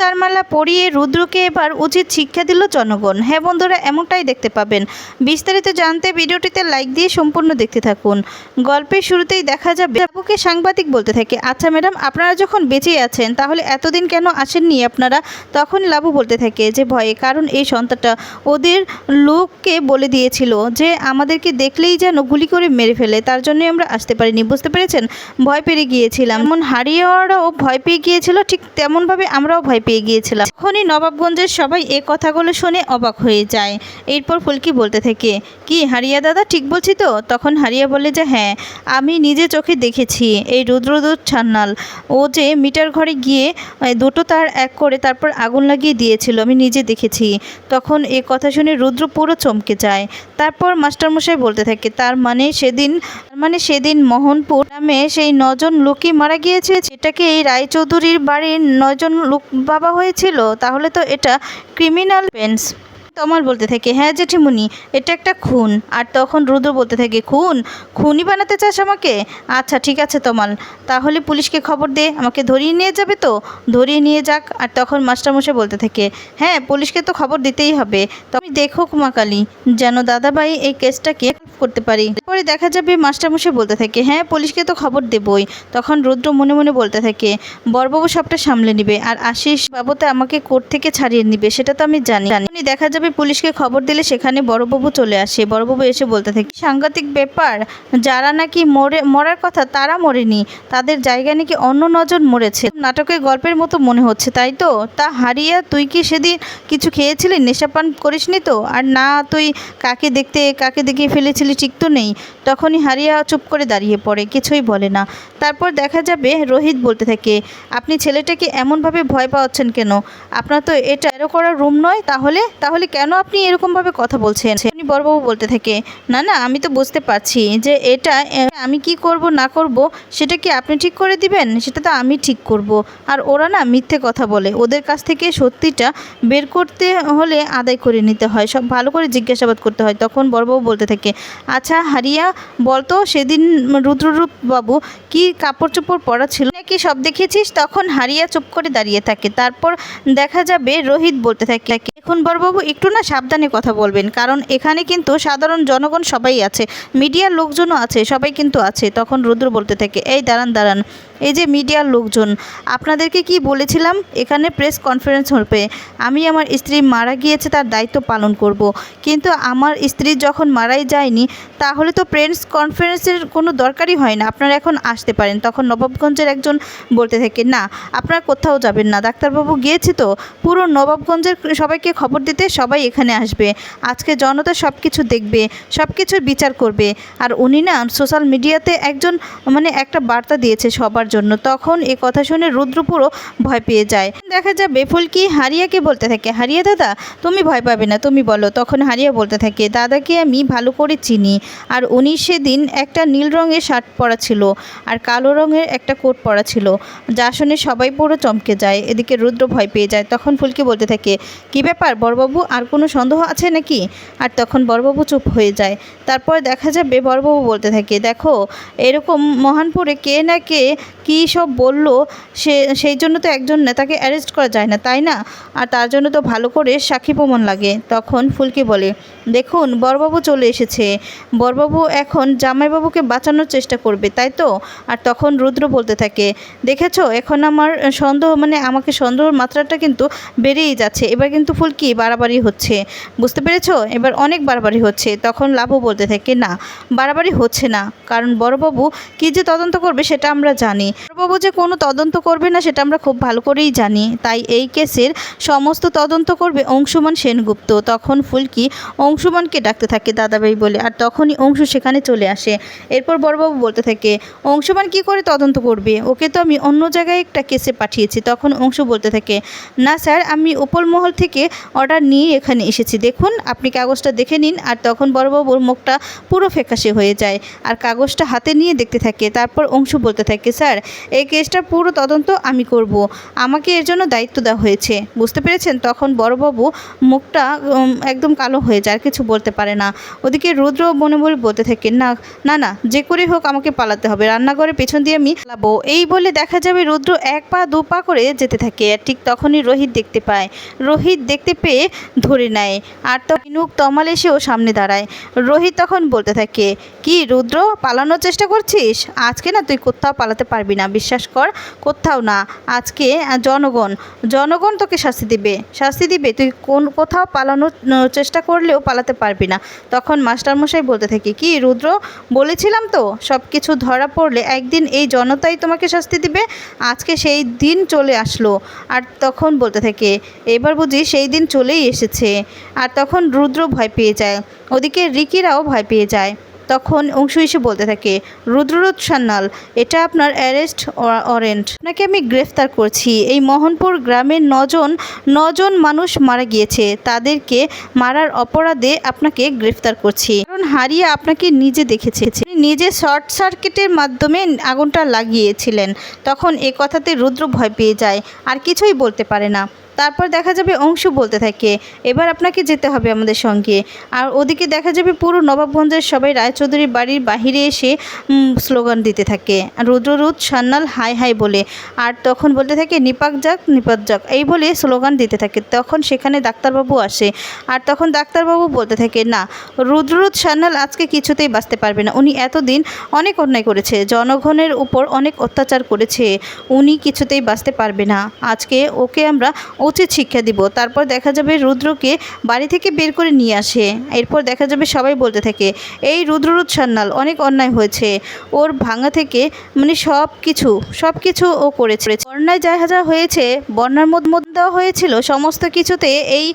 তার মালা পরিয়ে রুদ্রকে এবার উচিত শিক্ষা দিল জনগণ। হ্যাঁ বন্ধুরা, এমনটাই দেখতে পাবেন। বিস্তারিত জানতে ভিডিওটিতে লাইক দিয়ে সম্পূর্ণ দেখতে থাকুন। গল্পের শুরুতেই দেখা যাবে বাবুকে সাংবাদিক বলতে থাকে আচ্ছা ম্যাডাম, আপনারা যখন বেঁচে আছেন, তাহলে এতদিন কেন আসেননি আপনারা? তখন লাবু বলতে থাকে যে, ভয়ে, কারণ এই সন্তানটা ওদের লোককে বলে দিয়েছিল যে, আমাদেরকে দেখলেই যেন গুলি করে মেরে ফেলে, তার জন্যই আমরা আসতে পারিনি। বুঝতে পেরেছেন? ভয় পেরে গিয়েছিলাম। এমন হারিয়েওয়ারাও ভয় পেয়ে গিয়েছিল, ঠিক তেমনভাবে আমরাও ভয় পেয়ে গিয়েছিলাম। তখনই নবাবগঞ্জের সবাই এ কথাগুলো শুনে অবাক হয়ে যায়। এরপর ফুলকি বলতে থাকে, কি, হারিয়া দাদা ঠিক বলছি তো? তখন হারিয়া বলে যে হ্যাঁ আমি নিজে চোখে দেখেছি এই রুদ্রদূত ছান্নাল। ও যে মিটার ঘরে গিয়ে দুটো তার এক করে তারপর আগুন লাগিয়ে দিয়েছিল, আমি নিজে দেখেছি। তখন এ কথা শুনে রুদ্র পুরো চমকে যায়। তারপর মাস্টারমশাই বলতে থাকে, তার মানে সেদিন মানে সেদিন মোহনপুর নামে সেই নজন লোকই মারা গিয়েছে? এটাকে এই রায়চৌধুরীর বাড়ির নজন লোক বাবা হয়েছিল তাহলে তো এটা ক্রিমিনাল পেন্স তমাল বলতে থাকে হ্যাঁ জেঠিমুনি এটা একটা খুন। আর তখন রুদ্র বলতে থাকে, খুন? খুনই বানাতে চাস আমাকে? আচ্ছা ঠিক আছে তমাল, তাহলে পুলিশকে খবর দে, আমাকে ধরিয়ে নিয়ে যাবে তো? ধরিয়ে নিয়ে যাক। আর তখন মাস্টারমশাই বলতে থাকে হ্যাঁ পুলিশকে তো খবর দিতেই হবে। তুমি দেখো কুমাকালী যেন দাদাভাই এই কেসটাকে করতে পারি? পরে দেখা যাবে মাস্টারমশাই বলতে থাকে হ্যাঁ পুলিশকে তো খবর দেবই। তখন রুদ্র মনে মনে বলতে থাকে, বড়বাবু সবটা সামলে নিবে, আর আশিস বাবুতে আমাকে কোর্ট থেকে ছাড়িয়ে নিবে, সেটা তো আমি জানি। জানি দেখা যাবে পুলিশকে খবর দিলে সেখানে বড়বাবু চলে আসে। বড়বাবু এসে বলতে থাকে, সাংঘাতিক ব্যাপার, যারা নাকি মরে, মরার কথা তারা মরেনি, তাদের জায়গা নাকি অন্য নজন মরেছে। নাটকের গল্পের মতো মনে হচ্ছে, তাই তো? তা হারিয়া তুই কি সেদিন কিছু খেয়েছিলি? নেশাপান করিসনি তো? আর না, তুই কাকে দেখতে, কাকে দেখিয়ে ফেলেছিলি ঠিক তো নেই। তখনই হারিয়া চুপ করে দাঁড়িয়ে পড়ে, কিছুই বলে না। তারপর দেখা যাবে, রোহিত বলতে থাকে, আপনি ছেলেটাকে এমনভাবে ভয় পাওয়াচ্ছেন কেন? আপনার তো এটা এরো করার রুম নয়, তাহলে? তাহলে কেন আপনি এরকমভাবে কথা বলছেন? উনি বড়বাবু বলতে থাকে, না না, আমি তো বুঝতে পারছি যে এটা আমি কি করব, না করব, সেটা কি আপনি ঠিক করে দিবেন? সেটা তো আমি ঠিক করব। আর ওরা না মিথ্যে কথা বলে। ওদের কাছ থেকে সত্যিটা বের করতে হলে আদায় করে নিতে হয়। সব ভালো করে জিজ্ঞাসাবাদ করতে হয়। তখন বড়বাবু বলতে থাকে আচ্ছা হারিয়া, বলতো সেদিন রুদ্ররূপ বাবু কি কাপড় চোপড় পরা ছিল? নাকি সব দেখেছিস তখন হারিয়া চুপ করে দাঁড়িয়ে থাকে। তারপর দেখা যাবে রোহিত বলতে থাকে এখন বড়বাবু একটু না সাবধানে কথা বলবেন, কারণ এখানে কিন্তু সাধারণ জনগণ সবাই আছে, মিডিয়ার লোকজনও আছে, সবাই কিন্তু আছে। তখন রুদ্র বলতে থাকে, এই দাঁড়ান দাঁড়ান। এই যে মিডিয়ার লোকজন, আপনাদেরকে কি বলেছিলাম? এখানে প্রেস কনফারেন্স হবে আমি আমার স্ত্রী মারা গিয়েছে, তার দায়িত্ব পালন করব। কিন্তু আমার স্ত্রী যখন মারাই যায়নি, তাহলে তো প্রেস কনফারেন্সের কোনো দরকারই হয় না। আপনারা এখন আসতে পারেন। তখন নবাবগঞ্জের একজন বলতে থাকে, না, আপনারা কোথাও যাবেন না। ডাক্তারবাবু গিয়েছে তো? পুরো নবাবগঞ্জের সবাইকে খবর দিতে সবাই এখানে আসবে। আজকে জনতা সব কিছু দেখবে সব কিছুর বিচার করবে। আর উনি না সোশ্যাল মিডিয়াতে একজন মানে একটা বার্তা দিয়েছে সবার জন্য। তখন এ কথা শুনে রুদ্রপুরও ভয় পেয়ে যায়। দেখা যাবে ফুলকি হারিয়াকে বলতে থাকে? হারিয়া দাদা, তুমি ভয় পাবে না, তুমি বলো। তখন হারিয়া বলতে থাকে, দাদাকে আমি ভালো করে চিনি। আর উনি সেদিন একটা নীল রঙের শার্ট পরা ছিল আর কালো রঙের একটা কোট পরা ছিল। যা শুনে সবাই পুরো চমকে যায়, এদিকে রুদ্র ভয় পেয়ে যায়। তখন ফুলকি বলতে থাকে, কি ব্যাপার, বড়বাবু, আর কোনো সন্দেহ আছে নাকি? আর তখন বড়বাবু চুপ হয়ে যায়। তারপর দেখা যাবে, বড়বাবু বলতে থাকে, দেখো, এরকম মহানপুরে কে না কে কী সব বলল, সে, সেই জন্য তো একজন নেতাকে অ্যারেস্ট করা যায় না, তাই না? আর তার জন্য তো ভালো করে সাক্ষী প্রমাণ লাগে। তখন ফুলকি বলে, দেখুন বড়বাবু চলে এসেছে। বড়বাবু এখন জামাইবাবুকে বাঁচানোর চেষ্টা করবে, তাই তো? আর তখন রুদ্র বলতে থাকে, দেখেছ, এখন আমার সন্দেহ মানে আমাকে সন্দেহর মাত্রাটা কিন্তু বেড়েই যাচ্ছে। এবার কিন্তু ফুলকি বাড়াবাড়ি হচ্ছে। বুঝতে পেরেছ? এবার অনেক বাড়াবাড়ি হচ্ছে। তখন লাভও বলতে থাকে, না, বাড়াবাড়ি হচ্ছে না। কারণ বড়বাবু কী যে তদন্ত করবে সেটা আমরা জানি। বড়বাবু যে কোনো তদন্ত করবে না, সেটা আমরা খুব ভালো করেই জানি। তাই এই কেসের সমস্ত তদন্ত করবে অংশুমান সেনগুপ্ত। তখন ফুলকি অংশুমানকে ডাকতে থাকে দাদাভাই বলে, আর তখনই অংশু সেখানে চলে আসে। এরপর বড়বাবু বলতে থাকে, অংশুমান কি করে তদন্ত করবে? ওকে তো আমি অন্য জায়গায় একটা কেসে পাঠিয়েছি। তখন অংশু বলতে থাকে, না স্যার, আমি উপলমহল থেকে অর্ডার নিয়ে এখানে এসেছি। দেখুন, আপনি কাগজটা দেখে নিন। আর তখন বড়বাবুর মুখটা পুরো ফ্যাকাশে হয়ে যায়। আর কাগজটা হাতে নিয়ে দেখতে থাকে। তারপর অংশু বলতে থাকে, স্যার এই কেসটার পুরো তদন্ত আমি করব। আমাকে এর জন্য দায়িত্ব দেওয়া হয়েছে। বুঝতে পেরেছেন? তখন বড়বাবু মুখটা একদম কালো হয়ে যায়, আর কিছু বলতে পারে না। ওদিকে রুদ্র মনে মনে বলতে থাকে, না না না, যে করে হোক আমাকে পালাতে হবে। রান্নাঘরের পেছন দিয়ে আমি পালাবো। এই বলে দেখা যাবে রুদ্র এক পা, দু পা করে যেতে থাকে, আর ঠিক তখনই রোহিত দেখতে পায়। রোহিত দেখতে পেয়ে ধরে নেয়, আর তো মিনুক তমাল এসেও সামনে দাঁড়ায়। রোহিত তখন বলতে থাকে, কি রুদ্র, পালানোর চেষ্টা করছিস? আজকে না তুই কোথাও পালাতে পারবি না। বিশ্বাস কর, কোথাও না। আজকে জনগণ জনগণ তোকে শাস্তি দিবে। শাস্তি দিবে, তুই কোন, কোথাও পালানোর চেষ্টা করলেও পালাতে পারবি না। তখন মাস্টারমশাই বলতে থাকে, কি রুদ্র, বলেছিলাম তো সব কিছু ধরা পড়লে একদিন এই জনতাই তোমাকে শাস্তি দিবে? আজকে সেই দিন চলে আসলো। আর তখন বলতে থাকে, এবার বুঝি সেই দিন চলেই এসেছে। আর তখন রুদ্র ভয় পেয়ে যায়। ওদিকে রিকিরাও ভয় পেয়ে যায়। তখন অংশু এসে বলতে থাকে রুদ্ররোধ সান্যাল, এটা আপনার অ্যারেস্ট ওয়ারেন্ট। আপনাকে আমি গ্রেফতার করছি? এই মোহনপুর গ্রামের নজন নজন মানুষ মারা গিয়েছে। তাদেরকে মারার অপরাধে আপনাকে গ্রেফতার করছি। কারণ হারিয়ে আপনাকে নিজে দেখেছে। নিজে শর্ট সার্কিটের মাধ্যমে আগুনটা লাগিয়েছিলেন। তখন এ কথাতে রুদ্র ভয় পেয়ে যায়, আর কিছুই বলতে পারে না। তারপর দেখা যাবে অংশু বলতে থাকে। এবার আপনাকে যেতে হবে আমাদের সঙ্গে। আর ওদিকে দেখা যাবে পুরো নবাবগঞ্জের সবাই রায়চৌধুরীর বাড়ির বাহিরে এসে স্লোগান দিতে থাকে। রুদ্ররুদ সান্নাল হাই হাই বলে। আর তখন বলতে থাকে, নিপাক যাক নিপাক যাক। এই বলে স্লোগান দিতে থাকে। তখন সেখানে ডাক্তারবাবু আসে। আর তখন ডাক্তারবাবু বলতে থাকে, না, রুদ্ররুদ সান্যাল আজকে কিছুতেই বাঁচতে পারবে না। উনি এতদিন অনেক অন্যায় করেছে। জনগণের উপর অনেক অত্যাচার করেছে। উনি কিছুতেই বাঁচতে পারবে না। আজকে ওকে আমরা উচিত শিক্ষা দিব। তারপর দেখা যাবে রুদ্রকে বাড়ি থেকে বের করে নিয়ে আসে। এরপর দেখা যাবে সবাই বলতে থাকে, এই রুদ্ররুদ সান্যাল, অনেক অন্যায় হয়েছে। ওর ভাঙা থেকে মানে সব কিছু সব কিছু ও করেছে। বন্যায় যা যা হয়েছে, বন্যার মধ্যে দেওয়া হয়েছিল, সমস্ত কিছুতে এই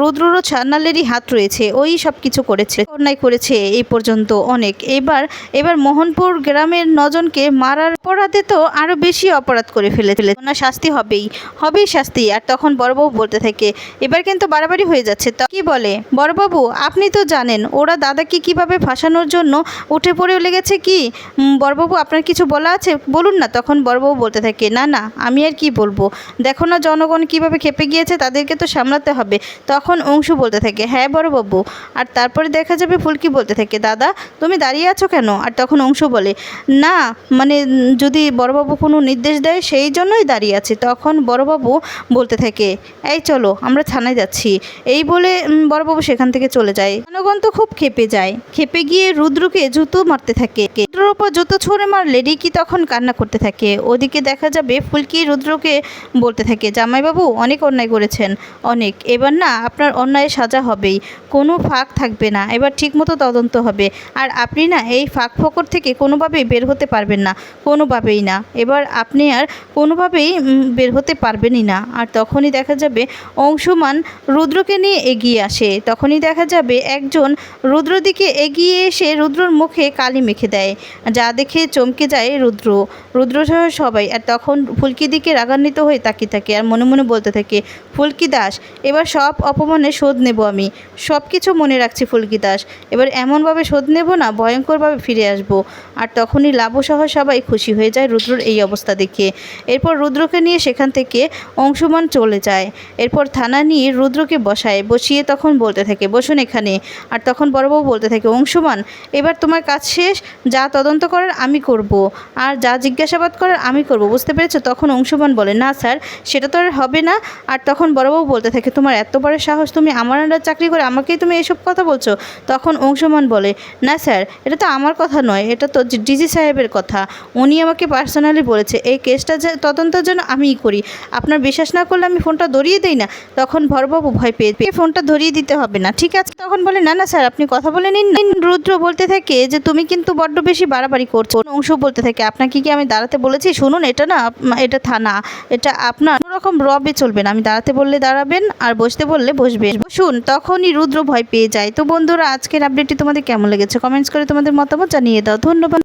রুদ্ররুদ সান্যালেরই হাত রয়েছে। ওই সব কিছু করেছে, অন্যায় করেছে এই পর্যন্ত অনেক। এবার এবার মোহনপুর গ্রামের নজনকে মারার অপরাধে তো আরও বেশি অপরাধ করে ফেলে ফেলে ওনার শাস্তি হবেই হবেই শাস্তি। আর তখন বড়বাবু বলতে থাকে। এবার কিন্তু বাড়াবাড়ি হয়ে যাচ্ছে। তো কি বলে? বড়বাবু, আপনি তো জানেন, ওরা দাদাকে কীভাবে ফাঁসানোর জন্য উঠে পড়ে লেগেছে কি? বড়বাবু, আপনার কিছু বলা আছে? বলুন না, তখন বড়বাবু বলতে থাকে, না না, আমি আর কি বলব? দেখো না জনগণ কীভাবে খেপে গিয়েছে, তাদেরকে তো সামলাতে হবে। তখন অংশু বলতে থাকে হ্যাঁ বড়বাবু। আর তারপরে দেখা যাবে ফুলকি বলতে থাকে, দাদা, তুমি দাঁড়িয়ে আছো কেন? আর তখন অংশু বলে, না মানে যদি বড়বাবু কোনো নির্দেশ দেয়, সেই জন্যই দাঁড়িয়ে আছে। তখন বড়বাবু বলতে থাকে এই চলো, আমরা থানায় যাচ্ছি। এই বলে বড়বাবু সেখান থেকে চলে যায়। জনগণ তো খুব খেপে যায়। খেপে গিয়ে রুদ্রকে জুতো মারতে থাকে। রুদ্রর ওপর জুতো ছুঁড়ে মারলে রিকি তখন কান্না করতে থাকে। ওদিকে দেখা যাবে ফুলকি রুদ্রকে বলতে থাকে, জামাইবাবু, অনেক অন্যায় করেছেন। অনেক। এবার না, আপনার অন্যায়ের সাজা হবেই। কোনো ফাঁক থাকবে না। এবার ঠিকমতো তদন্ত হবে। আর আপনি না, এই ফাঁক ফকর থেকে কোনোভাবেই বের হতে পারবেন না। কোনোভাবেই না। এবার আপনি আর কোনোভাবেই বের হতে পারবেনই না। আর তখনই দেখা যাবে অংশুমান রুদ্রকে নিয়ে এগিয়ে আসে। তখনই দেখা যাবে একজন রুদ্র দিকে এগিয়ে এসে রুদ্রর মুখে কালি মেখে দেয়, যা দেখে চমকে যায় রুদ্র। রুদ্র সহ সবাই, আর তখন ফুলকি দিকে রাগান্বিত হয়ে তাকিয়ে থাকে আর মনে মনে বলতে থাকে, ফুলকি দাস, এবার সব অপমানে শোধ নেব আমি। সব কিছু মনে রাখছি ফুলকি দাস, এবার এমনভাবে শোধ নেব না, ভয়ঙ্করভাবে ফিরে আসব। আর তখনই লাভসহ সবাই খুশি হয়ে যায় রুদ্রর এই অবস্থা দেখে। এরপর রুদ্রকে নিয়ে সেখান থেকে অংশুমান চলে যায়। এরপর থানা নিয়ে রুদ্রকে বসায়, বসিয়ে তখন বলতে থাকে, বসুন এখানে। আর তখন বড়বাবু বলতে থাকে, অংশুমান, এবার তোমার কাজ শেষ, যা তদন্ত করার আমি করব, আর যা জিজ্ঞাসাবাদ করার আমি করব। বুঝতে পেরেছ? তখন অংশুমান বলে, না স্যার, সেটা তো আর হবে না। আর তখন বড়বাবু বলতে থাকে, তোমার এত বড় সাহস, তুমি আমার আন্ডার চাকরি করে আমাকেই তুমি এসব কথা বলছো? তখন অংশুমান বলে, না স্যার, এটা তো আমার কথা নয়, এটা তো ডিজি সাহেবের কথা। উনি আমাকে পার্সোনালি বলেছে, এই কেসটা তদন্তের জন্য আমিই করি। আপনার বিশ্বাস না করলে আমি ফোনটা ধরিয়ে দিই না, তখন ভরবাবু ভয় পেয়ে পেয়ে ফোনটা ধরিয়ে দিতে হবে না, ঠিক আছে? তখন বলে, না না, স্যার, আপনি কথা বলে নিন। রুদ্র বলতে থাকে যে, তুমি কিন্তু বড্ড বেশি বাড়াবাড়ি করছ। অংশ বলতে থাকে, আপনাকে কি আমি দাঁড়াতে বলেছি? শুনুন, এটা না, এটা থানা, এটা আপনার রকম রবে চলবে না। আমি দাঁড়াতে বললে দাঁড়াবেন, আর বসতে বললে বসবে। শুন, তখনই রুদ্র ভয় পেয়ে যায়। তো বন্ধুরা, আজকের আপডেটটি তোমাদের কেমন লেগেছে? কমেন্টস করে তোমাদের মতামত জানিয়ে দাও। ধন্যবাদ।